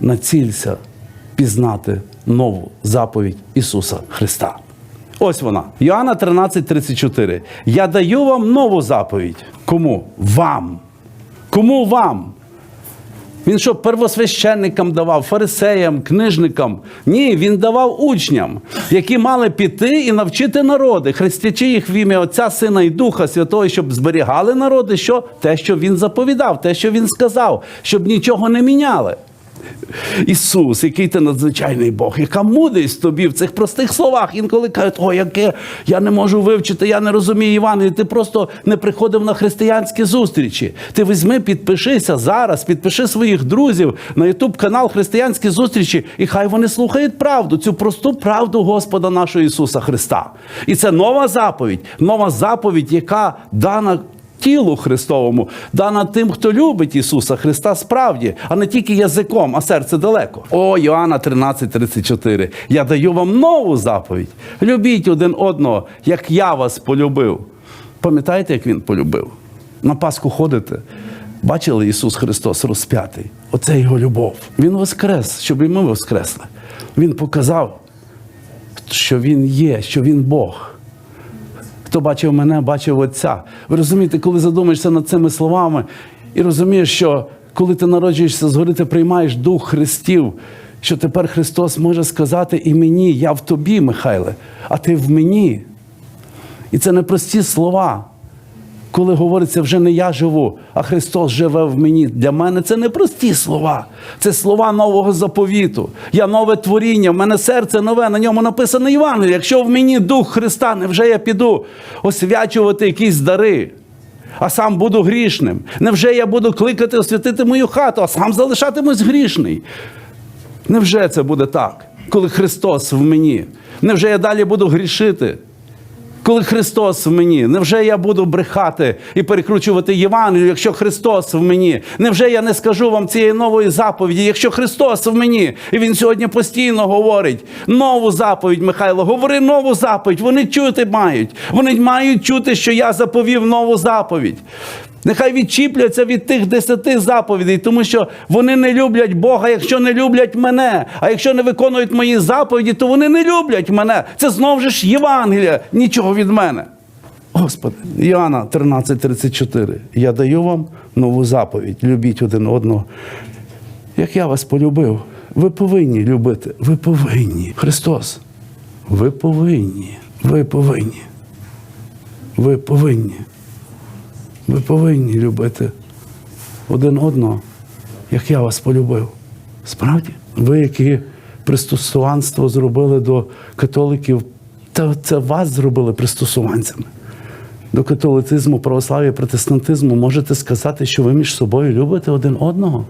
націлься пізнати нову заповідь Ісуса Христа. Ось вона. Йоанна 13:34. Я даю вам нову заповідь. Кому? Вам. Кому вам? Він що, первосвященникам давав, фарисеям, книжникам? Ні, він давав учням, які мали піти і навчити народи, хрестячи їх в ім'я Отця, Сина і Духа Святого, щоб зберігали народи, що те, що він заповідав, те, що він сказав, щоб нічого не міняли. Ісус, який ти надзвичайний Бог, яка мудрість тобі в цих простих словах. Інколи кажуть, о, яке я не можу вивчити, я не розумію Іван, ти просто не приходив на християнські зустрічі. Ти візьми, підпишися зараз, підпиши своїх друзів на Ютуб канал Християнські зустрічі, і хай вони слухають правду, цю просту правду Господа нашого Ісуса Христа. І це нова заповідь, нова заповідь, яка дана тілу Христовому, дана тим, хто любить Ісуса Христа справді, а не тільки язиком, а серце далеко. О, Йоанна 13:34. Я даю вам нову заповідь. Любіть один одного, як я вас полюбив. Пам'ятаєте, як він полюбив? На Пасху ходите. Бачили Ісус Христос розп'ятий. Оце його любов. Він воскрес, щоб і ми воскресли. Він показав, що Він є, що Він Бог. Хто бачив мене, бачив Отця. Ви розумієте, коли задумаєшся над цими словами і розумієш, що коли ти народжуєшся згори, ти приймаєш Дух Христів, що тепер Христос може сказати і мені, я в тобі, Михайле, а ти в мені. І це не прості слова. Коли говориться, вже не я живу, а Христос живе в мені. Для мене це не прості слова. Це слова нового заповіту. Я нове творіння, в мене серце нове, на ньому написано Євангеліє. Якщо в мені дух Христа, невже я піду освячувати якісь дари, а сам буду грішним? Невже я буду кликати освятити мою хату, а сам залишатимусь грішний? Невже це буде так, коли Христос в мені? Невже я далі буду грішити? Коли Христос в мені, невже я буду брехати і перекручувати Євангелію, якщо Христос в мені? Невже я не скажу вам цієї нової заповіді, якщо Христос в мені? І Він сьогодні постійно говорить нову заповідь, Михайло, говори нову заповідь. Вони чути мають. Вони мають чути, що я заповів нову заповідь. Нехай відчіпляться від тих десяти заповідей, тому що вони не люблять Бога, якщо не люблять мене. А якщо не виконують мої заповіді, то вони не люблять мене. Це знову ж Євангелія, нічого від мене. Господи, Іоанна 13:34. Я даю вам нову заповідь. Любіть один одного. Як я вас полюбив, ви повинні любити. Ви повинні. Христос. Ви повинні. Ви повинні. Ви повинні. Ви повинні любити один одного, як я вас полюбив. Справді, ви, які пристосуванство зробили до католиків, та це вас зробили пристосуванцями. До католицизму, православ'я, протестантизму можете сказати, що ви між собою любите один одного.